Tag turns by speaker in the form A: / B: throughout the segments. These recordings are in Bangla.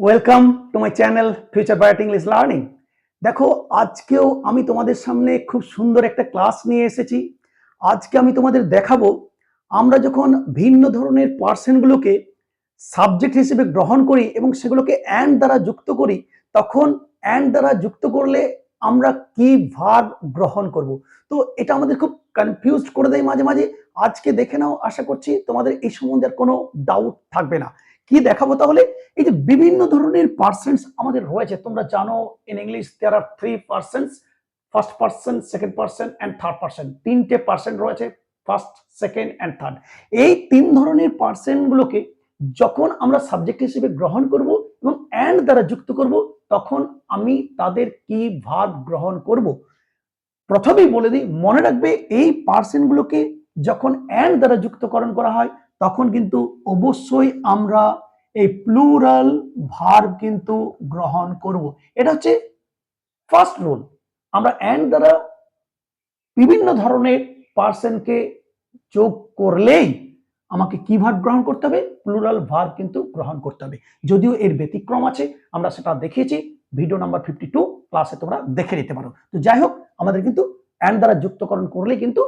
A: Welcome to my channel future বায়োট English learning দেখো, আজকেও আমি তোমাদের সামনে খুব সুন্দর একটা ক্লাস নিয়ে এসেছি। আজকে আমি তোমাদের দেখাবো, আমরা যখন ভিন্ন ধরনের পার্সেনগুলোকে সাবজেক্ট হিসেবে গ্রহণ করি এবং সেগুলোকে অ্যান্ড দ্বারা যুক্ত করি, তখন অ্যান্ড দ্বারা যুক্ত করলে আমরা কি ভাগ গ্রহণ করব? তো এটা আমাদের খুব কনফিউজড করে দেয় মাঝে মাঝে। আজকে দেখে নাও, আশা করছি তোমাদের এই সম্বন্ধে কোনো ডাউট থাকবে না। কি দেখাবো তাহলে? এই যে বিভিন্ন ধরনের পার্সেন্টস আমাদের রয়েছে। তোমরা জানো in English there are three persons first person second person and third person তিনটে পার্সেন্ট রয়েছে ফার্স্ট সেকেন্ড অ্যান্ড থার্ড এই তিন ধরনের পার্সেন্টগুলোকে যখন আমরা সাবজেক্ট হিসেবে গ্রহণ করব এবং অ্যান্ড দ্বারা যুক্ত করব, তখন আমি তাদের কি ভাগ গ্রহণ করব? প্রথমেই বলে দিই, মনে রাখবে এই পার্সেন্টগুলোকে যখন অ্যান্ড দ্বারা যুক্তকরণ করা হয়, তখন কিন্তু অবশ্যই আমরা এই প্লুরাল ভার্ব কিন্তু গ্রহণ করব। এটা হচ্ছে ফার্স্ট রুল আমরা অ্যান্ড দ্বারা বিভিন্ন ধরনের পার্সনকে যোগ করলেই আমাকে কি ভার্ব গ্রহণ করতে হবে? প্লুরাল ভার্ব কিন্তু গ্রহণ করতে হবে। যদিও এর ব্যতিক্রম আছে, আমরা সেটা দেখিয়েছি। ভিডিও নাম্বার ফিফটি টু ক্লাসে তোমরা দেখে নিতে পারো। তো যাই হোক, আমাদের কিন্তু অ্যান্ড দ্বারা যুক্তকরণ করলে কিন্তু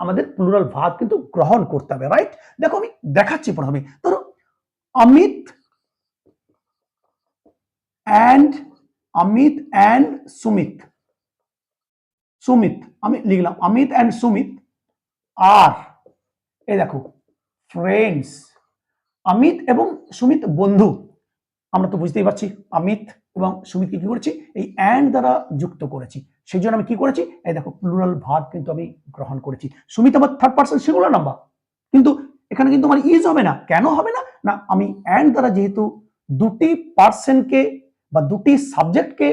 A: আমাদের প্লুরাল ভাগ কিন্তু গ্রহণ করতে হবে রাইট দেখো আমি দেখাচ্ছি প্রথমে। ধরো অমিত অ্যান্ড অমিত অ্যান্ড সুমিত। সুমিত, আমি লিখলাম, অমিত অ্যান্ড সুমিত আর এই দেখো ফ্রেন্ডস অমিত এবং সুমিত বন্ধু। আমরা তো বুঝতেই পারছি, অমিত এবং সুমিতকে কি করেছি? এই অ্যান্ড দ্বারা যুক্ত করেছি। সেই জন্য আমি কি করেছি? এই দেখো প্লুরাল ভাগ কিন্তু আমি গ্রহণ করেছি। সুমিত আমার থার্ড পার্সন সিঙ্গুলার নাম্বার কিন্তু এখানে কিন্তু আমার ইজ হবে না। কেন হবে না? না, আমি অ্যান্ড দ্বারা যেহেতু দুটি পার্সনকে বা দুটি সাবজেক্টকে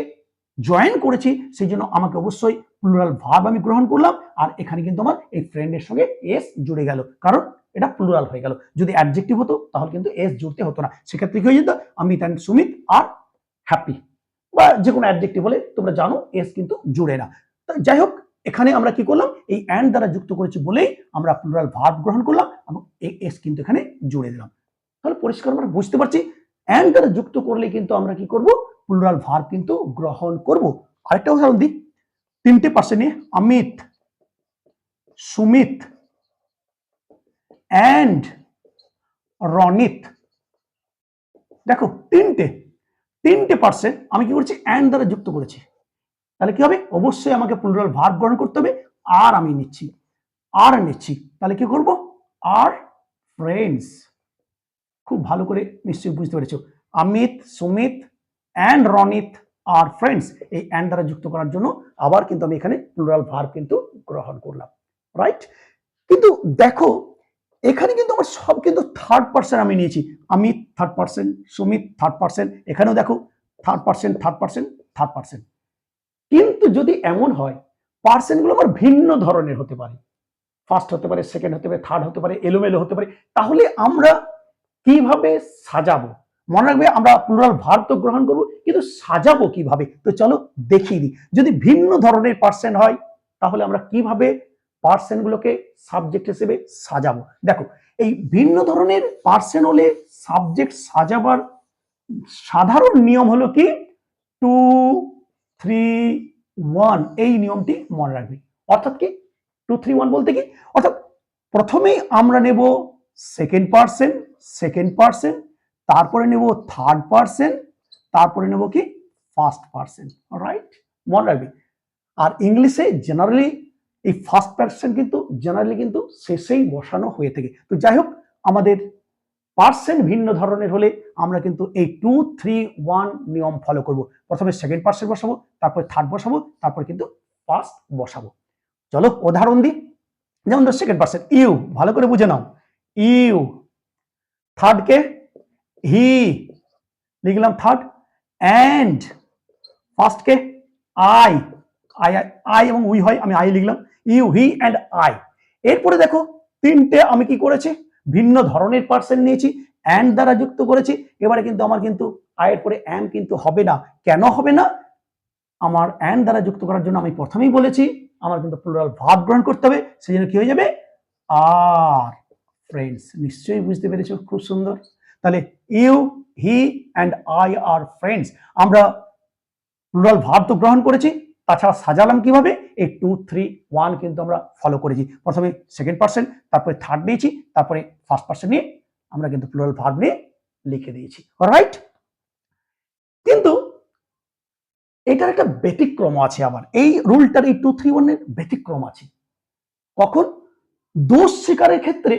A: জয়েন করেছি, সেই জন্য আমাকে অবশ্যই প্লুরাল ভাব আমি গ্রহণ করলাম, আর এখানে কিন্তু আমার এই ফ্রেন্ডের সঙ্গে এস জুড়ে গেল। কারণ এটা প্লুরাল হয়ে গেল। যদি অ্যাডজেক্টিভ হতো, তাহলে কিন্তু এস জুড়তে হতো না। সেক্ষেত্রে কি হয়ে যেত? Amit and Sumit are happy বা যে কোনো অ্যাডজেক্টিভ হলে তোমরা জানো এস কিন্তু জুড়ে না। যাই হোক এখানে আমরা কি করলাম? এই অ্যান্ড দ্বারা যুক্ত করেছি বলেই আমরা প্লুরাল ভার্ব গ্রহণ করলাম এবং এস কিন্তু এখানে জুড়ে দিলাম। তাহলে পরিষ্কার আমরা বুঝতে পারছি। অ্যান্ড দ্বারা যুক্ত করলে কিন্তু আমরা কি করব? প্লুরাল ভার্ব কিন্তু গ্রহণ করব। আরেকটা উদাহরণ দিই। তিনটে পাশে নিয়ে অমিত, সুমিত অ্যান্ড রনিত। দেখো, তিনটে। তিনটে পার্সেন্ট আমি কি করছি? অ্যান্ড দ্বারা যুক্ত করেছি। তাহলে কি হবে? অবশ্যই আমাকে প্লুরাল ভার্ব গ্রহণ করতে হবে। আর আমি নিচ্ছি। আর নিচ্ছি। তাহলে কি করব? আর ফ্রেন্ডস খুব ভালো করে নিশ্চয়ই বুঝতে পেরেছ। Amit, Sumit and Ronit are friends এই অ্যান্ড দ্বারা যুক্ত করার জন্য আবার কিন্তু আমি এখানে প্লুরাল ভার্ব কিন্তু গ্রহণ করলাম। রাইট কিন্তু দেখো, এখানে কিন্তু আমার সব কিন্তু থার্ড পার্সন আমি নিয়েছি। Amit third person Sumit third person এখানেও দেখো third person third person third person কিন্তু যদি এমন হয় পার্সেন্টগুলো আবার ভিন্ন ধরনের হতে পারে। ফার্স্ট হতে পারে সেকেন্ড হতে পারে থার্ড হতে পারে, এলোমেলো হতে পারে। তাহলে আমরা কীভাবে সাজাবো? মনে রাখবে আমরা প্লুরাল ভার্ব তো গ্রহণ করব, কিন্তু সাজাবো কীভাবে? তো চলো দেখিয়ে দিই। যদি ভিন্ন ধরনের পার্সেন্ট হয়, তাহলে আমরা কীভাবে পার্সেন্টগুলোকে সাবজেক্ট হিসেবে সাজাবো? দেখো, এই ভিন্ন ধরনের পার্সেন্ট হলে সাবজেক্ট সাজাবার সাধারণ নিয়ম হলো কি? টু থ্রি ওয়ান এই নিয়মটি মনে রাখবে। অর্থাৎ কি? টু থ্রি ওয়ান বলতে কি? অর্থাৎ প্রথমেই আমরা নেব সেকেন্ড পার্সেন সেকেন্ড পার্সেন তারপরে নেব থার্ড পার্সেন তারপরে নেব কি? ফার্স্ট পার্সেন রাইট মনে রাখবে। আর ইংলিশে জেনারেলি এই ফার্স্ট পার্সন কিন্তু জেনারেলি কিন্তু শেষেই বসানো হয়ে থাকে। তো যাই হোক, আমাদের পার্সেন্ট ভিন্ন ধরনের হলে আমরা কিন্তু এই টু থ্রি ওয়ান নিয়ম ফলো করব। প্রথমে সেকেন্ড পার্সেন্ট বসাবো, তারপরে থার্ড বসাবো, তারপরে কিন্তু ফার্স্ট বসাবো। চলো উদাহরণ দিই। যেমন ধর সেকেন্ড পার্সেন্ট ইউ ভালো করে বুঝে নাও। ইউ থার্ড কে? হি লিখলাম থার্ড অ্যান্ড ফার্স্ট কে? আই আই আই এবং উই হয়, আমি আই লিখলাম। ইউ হি অ্যান্ড আই এরপরে দেখো, তিনটে আমি কি করেছি? ভিন্ন ধরনের পার্সেন্ট নিয়েছি। অ্যান্ড দ্বারা যুক্ত করেছি। এবারে কিন্তু আমার কিন্তু আয়ের পরে অ্যাম কিন্তু হবে না। কেন হবে না? আমার অ্যান্ড দ্বারা যুক্ত করার জন্য আমি প্রথমেই বলেছি, আমার কিন্তু প্লুরাল ভাব গ্রহণ করতে হবে। সেই জন্য কি হয়ে যাবে? আর ফ্রেন্ডস নিশ্চয়ই বুঝতে পেরেছ, খুব সুন্দর। তাহলে you he and I are friends আমরা প্লুরাল ভাব তো গ্রহণ করেছি, তাছাড়া সাজালাম কীভাবে? এই টু থ্রি ওয়ান কিন্তু আমরা ফলো করেছি। প্রথমে সেকেন্ড পার্সেন্ট তারপরে থার্ড নিয়েছি তারপরে ফার্স্ট পার্সেন্ট নিয়ে আমরা কিন্তু প্লুরাল ভার্ব নিয়ে লিখে দিয়েছি। রাইট কিন্তু এটার একটা ব্যতিক্রম আছে আবার। এই রুলটার এই টু থ্রি ওয়ানের ব্যতিক্রম আছে। কখন? দোষ স্বীকারের ক্ষেত্রে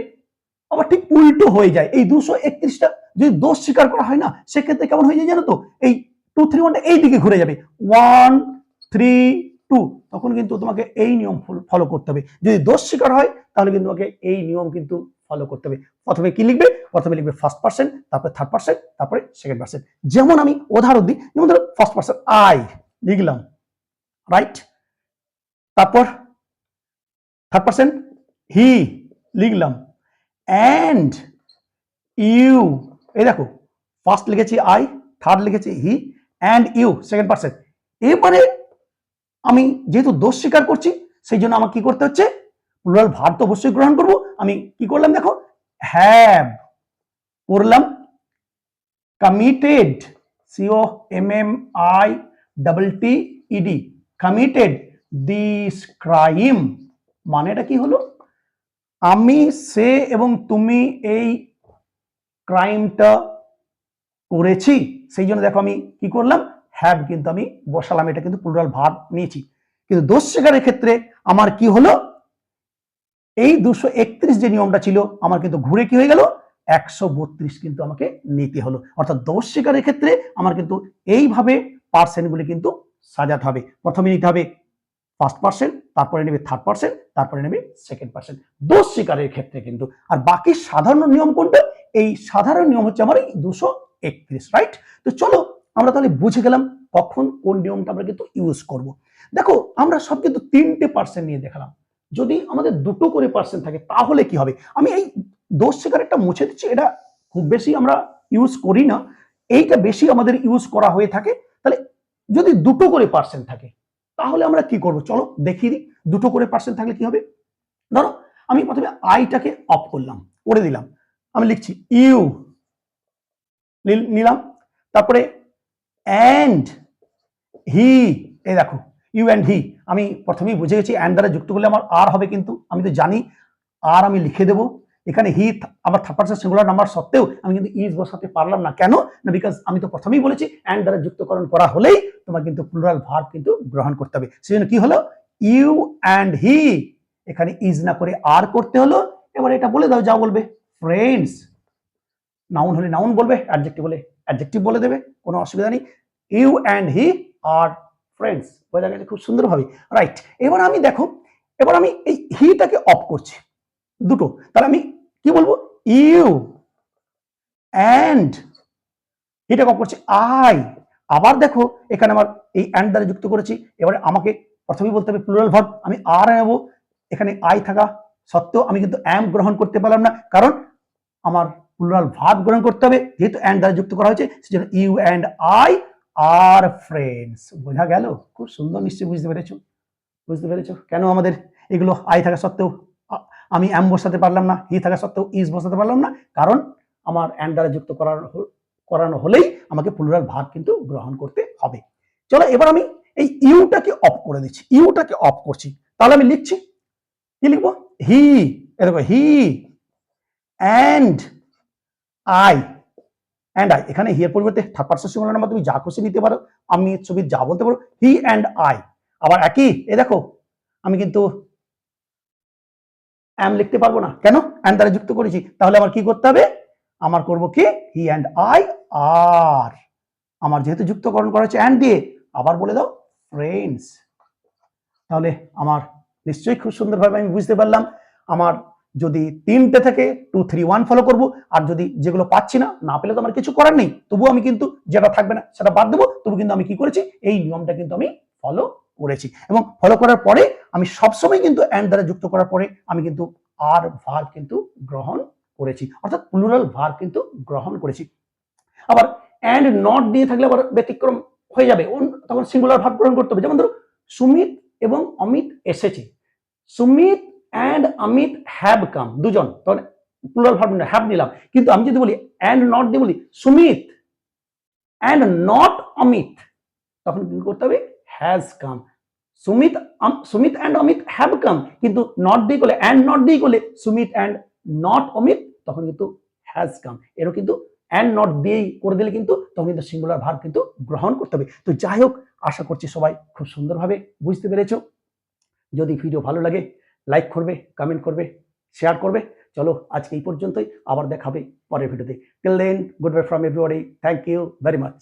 A: আবার ঠিক উল্টো হয়ে যায়। এই দুশো একত্রিশটা যদি দোষ স্বীকার করা হয় না, সেক্ষেত্রে কেমন হয়ে যায় জানো তো? এই টু থ্রি ওয়ানটা এই দিকে ঘুরে যাবে। ওয়ান থ্রি টু তখন কিন্তু তোমাকে এই নিয়ম ফলো করতে হবে। যদি দোষ স্বীকার হয়, তাহলে কিন্তু তোমাকে এই নিয়ম কিন্তু ফলো করতে হবে। প্রথমে কি লিখবে? প্রথমে লিখবে ফার্স্ট পার্সন তারপরে থার্ড পার্সন তারপরে সেকেন্ড পার্সন যেমন আমি উদাহরণ দিই, যেমন ধরো ফার্স্ট পার্সন আই লিখলাম রাইট তারপর থার্ড পার্সন হি লিখলাম অ্যান্ড ইউ এই দেখো ফার্স্ট লিখেছি আই থার্ড লিখেছি he and you second person এবারে আমি যেহেতু দোষ স্বীকার করছি, সেই জন্য আমাকে কি করতে হচ্ছে? প্লুরাল ভার তো অবশ্যই গ্রহণ করব। আমি কি করলাম দেখো? হ্যাভ করলাম। Committed C O M M I double T E D committed this crime মানেটা কি হলো? আমি, সে এবং তুমি এই ক্রাইমটা করেছি। সেই জন্য দেখো আমি কি করলাম? হ্যাভ কিন্তু আমি বসালাম। এটা কিন্তু প্লুরাল ভাব নিয়েছি। কিন্তু দোষ শেখারের ক্ষেত্রে আমার কি হলো? এই দুশো একত্রিশ যে নিয়মটা ছিল, আমার কিন্তু ঘুরে কি হয়ে গেল? একশো বত্রিশ কিন্তু আমাকে নিতে হলো। অর্থাৎ দোষ শিকারের ক্ষেত্রে আমার কিন্তু এইভাবে পার্সেন্টগুলি কিন্তু সাজাতে হবে। প্রথমে নিতে হবে ফার্স্ট পার্সেন্ট তারপরে নেবে থার্ড পার্সেন্ট তারপরে নেবে সেকেন্ড পার্সেন্ট দোষ শিকারের ক্ষেত্রে কিন্তু। আর বাকি সাধারণ নিয়ম কোনটা? এই সাধারণ নিয়ম হচ্ছে আমার এই দুশো একত্রিশ রাইট তো চলো আমরা তাহলে বুঝে গেলাম কখন কোন নিয়মটা আমরা কিন্তু ইউজ করব। দেখো, আমরা সব কিন্তু তিনটে পার্সেন্ট নিয়ে দেখালাম। যদি আমাদের দুটো করে পার্সেন্ট থাকে, তাহলে কি হবে? আমি এই দোষ একটা মুছে দিচ্ছি, এটা খুব বেশি আমরা ইউজ করি না। এইটা বেশি আমাদের ইউজ করা হয়ে থাকে। তাহলে যদি দুটো করে পার্সেন্ট থাকে, তাহলে আমরা কি করব? চলো দেখিয়ে দিই। দুটো করে পার্সেন্ট থাকলে কি হবে? ধরো, আমি প্রথমে আইটাকে অফ করলাম, করে দিলাম। আমি লিখছি ইউ নিলাম। তারপরে অ্যান্ড হি এই দেখো ইউ অ্যান্ড হি আমি প্রথমেই বুঝে গেছি অ্যান্ড দ্বারা যুক্ত করলে আমার আর হবে কিন্তু। আমি তো জানি আর আমি লিখে দেবো। এখানে হি আমার থার্ড পার্সন সিঙ্গুলার নাম্বার সত্ত্বেও আমি কিন্তু ইজ বসাতে পারলাম না। কেন? না বিকজ আমি তো প্রথমেই বলেছি অ্যান্ড দ্বারা যুক্তকরণ করা হলেই তোমার কিন্তু প্লুরাল ভার্ব কিন্তু গ্রহণ করতে হবে। সেই জন্য কি হলো? ইউ অ্যান্ড হি এখানে ইজ না করে আর করতে হলো। এবার এটা বলে দাও, যা বলবে। ফ্রেন্ডস নাউন হলে নাউন বলবে অ্যাডজেক্টিভ বলে অ্যাডজেক্টিভ বলে দেবে। কোনো অসুবিধা নেই। You and he are friends বোঝা গেছে খুব সুন্দরভাবে রাইট এবার আমি দেখো, এবার আমি এই হিটাকে অফ করছি, দুটো। তাহলে আমি কি বলব? ইউ অ্যান্ড এটাকে অফ করছি আই আবার দেখো, এখানে আমার এই অ্যান্ড দ্বারা যুক্ত করেছি, এবারে আমাকে প্রথমেই বলতে হবে প্লুরাল ভার্ব আমি আর নেব, এখানে আই থাকা সত্ত্বেও আমি কিন্তু অ্যাম গ্রহণ করতে পারলাম না, কারণ আমার প্লুরাল ভার্ব গ্রহণ করতে হবে, যেহেতু অ্যান্ড দ্বারা যুক্ত করা হয়েছে, সেজন্য you and I are friends বোঝা গেল? খুব সুন্দর, নিশ্চয়ই বুঝতে পেরেছ? বুঝতে পেরেছ? কেন আমাদের এগুলো আই থাকা সত্ত্বেও আমি অ্যাম বসাতে পারলাম না হি থাকা সত্ত্বেও ইজ বসাতে পারলাম না। কারণ আমার অ্যান্ড দ্বারা যুক্ত করানো করানো হলেই আমাকে প্লুরাল ভাগ কিন্তু গ্রহণ করতে হবে। চলো, এবার আমি এই ইউটাকে অফ করে দিচ্ছি। ইউটাকে অফ করছি। তাহলে আমি লিখছি, কি লিখব? হি দেখো he and I and I এখানে হি এর পরিবর্তে থার্ড পার্সন সিঙ্গুলার নাম্বার তুমি যা খুশি নিতে পারো, আমি ছবি যা বলতে পারো হি অ্যান্ড আই আবার একই এ দেখো, আমি কিন্তু অ্যাম লিখতে পারব না। কেন? অ্যান্ড দ্বারা যুক্ত করেছি। তাহলে আমার কি করতে হবে? আমার করব কি? হি অ্যান্ড আই আর আমার যেহেতু যুক্তকরণ করা হচ্ছে অ্যান্ড দিয়ে, আবার বলে দাও ফ্রেন্ডস তাহলে আমার নিশ্চয়ই খুব সুন্দরভাবে আমি বুঝতে পারলাম। আমার যদি তিনটে থেকে টু থ্রি ওয়ান ফলো করব, আর যদি যেগুলো পাচ্ছি না না পেলে তো আমার কিছু করার নেই, তবুও আমি কিন্তু যেটা থাকবে না, সেটা বাদ দেবো, তবু কিন্তু আমি কি করেছি, এই নিয়মটা কিন্তু আমি ফলো করেছি। এবং ফলো করার পরে আমি সবসময় কিন্তু অ্যান্ড দ্বারা যুক্ত করার পরে আমি কিন্তু আর ভার কিন্তু গ্রহণ করেছি। অর্থাৎ প্লুরাল ভার কিন্তু গ্রহণ করেছি। আবার অ্যান্ড নট দিয়ে থাকলে আবার ব্যতিক্রম হয়ে যাবে। তখন সিঙ্গুলার ভার গ্রহণ করতে হবে। যেমন ধরো, সুমিত এবং অমিত এসেছে। Sumit and Amit have come দুজন। তখন প্লুরাল ভার্ব হ্যাভ নিলাম। কিন্তু আমি যদি বলি অ্যান্ড নট দিয়ে বলি সুমিত অ্যান্ড নট অমিত তখন কি করতে হবে? Has come Sumit Sumit and Amit have come কিন্তু নট দিয়ে করলে অ্যান্ড নট দিয়ে করলে সুমিত অ্যান্ড নট অমিত তখন কিন্তু হ্যাজ কাম এরও কিন্তু অ্যান্ড নট দিয়েই করে দিলে কিন্তু, তখন কিন্তু সিঙ্গুলার ভার্ব কিন্তু গ্রহণ করতে হবে। তো যাই হোক, আশা করছি সবাই খুব সুন্দরভাবে বুঝতে পেরেছ। যদি ভিডিও ভালো লাগে লাইক করবে কমেন্ট করবে শেয়ার করবে। চলো আজকে এই পর্যন্তই, আবার দেখাবে পরের ভিডিওতে till then good bye from everybody thank you very much